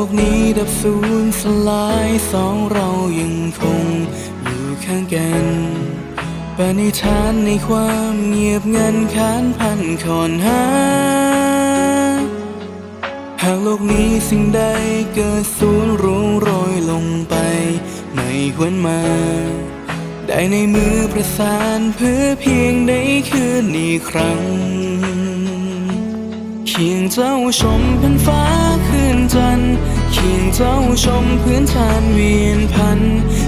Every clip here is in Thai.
กโลกนี้ดับสูญสลายสองเรายังคงอยู่ข้างกันปณิธานในความเงียบงันขานพันคอนหา หากโลกนี้สิ่งใดเกิดสูญร่วงโรยลงไป ไม่ควรมา ได้ในมือประสานเพื่อเพียงได้คืนอีกครั้งเคียงเจ้าชมพันฟ้าคืนจันทร์ เคียงเจ้าชมพื้นทานเวียนพัน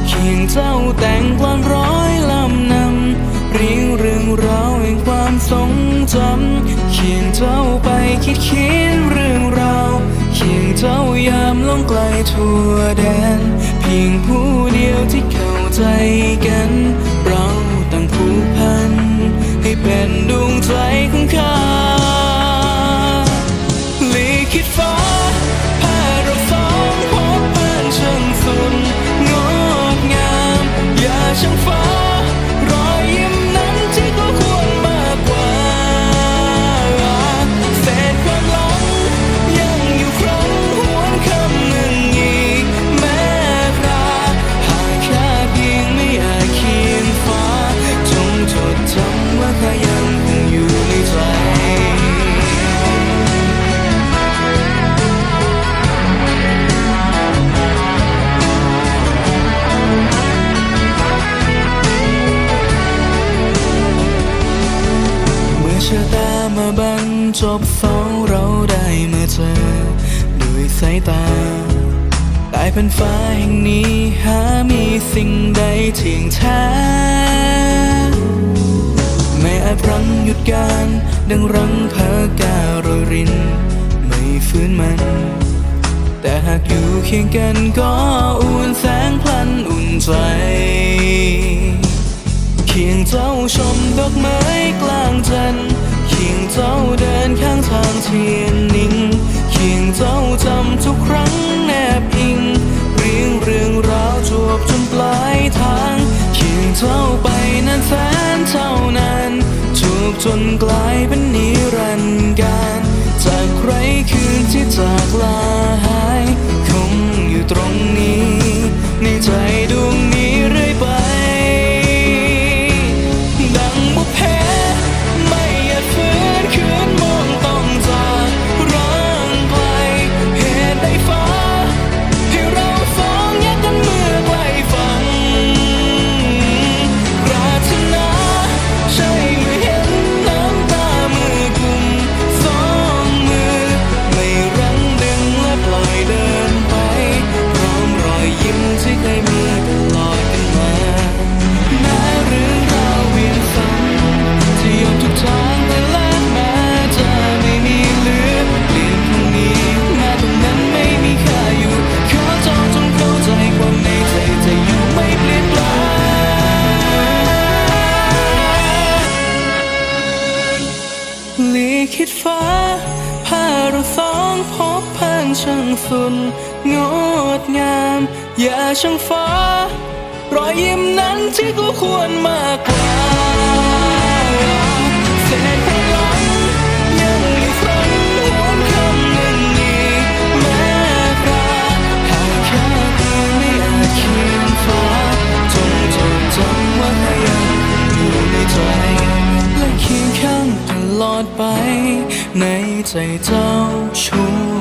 เคียงเจ้าแต่งกลอนร้อยลำนำเรียงเรื่องราวแห่งความทรงจำเคียงเจ้าไปคิดเขียนเรื่องราวเคียงเจ้ายามลงไกลทั่วแดน เพียงผู้เดียวที่เข้าใจกันเราะตามาบันจบสองเราได้มาเจอด้วยสายตาใต้แผ่นฟ้าแห่งนี้หามีสิ่งใดเทียงแท้ไม่อาจพลังหยุดการดังรังพาการโรยริน ไม่ฟื้นมัน แต่หากอยู่เคียงกันก็อุ่นแสงพลัน เทียนนิ่งเคียงเจ้าจำทุกครั้งแนบอิง เรียงเรื่องราวจวบจนปลายทางเคียงเจ้าไปนานแสนเท่านานจูบจนกลายเป็นนิรันดร์การจากใครคืนที่จากลา คิดฟ้าพาเราสองพบผ่งช่างสุนงดงาม อย่าช่างฟ้า รอยยิ้มนั้นที่ก็ควรมากกว่า ไปในใจเจ้าชู้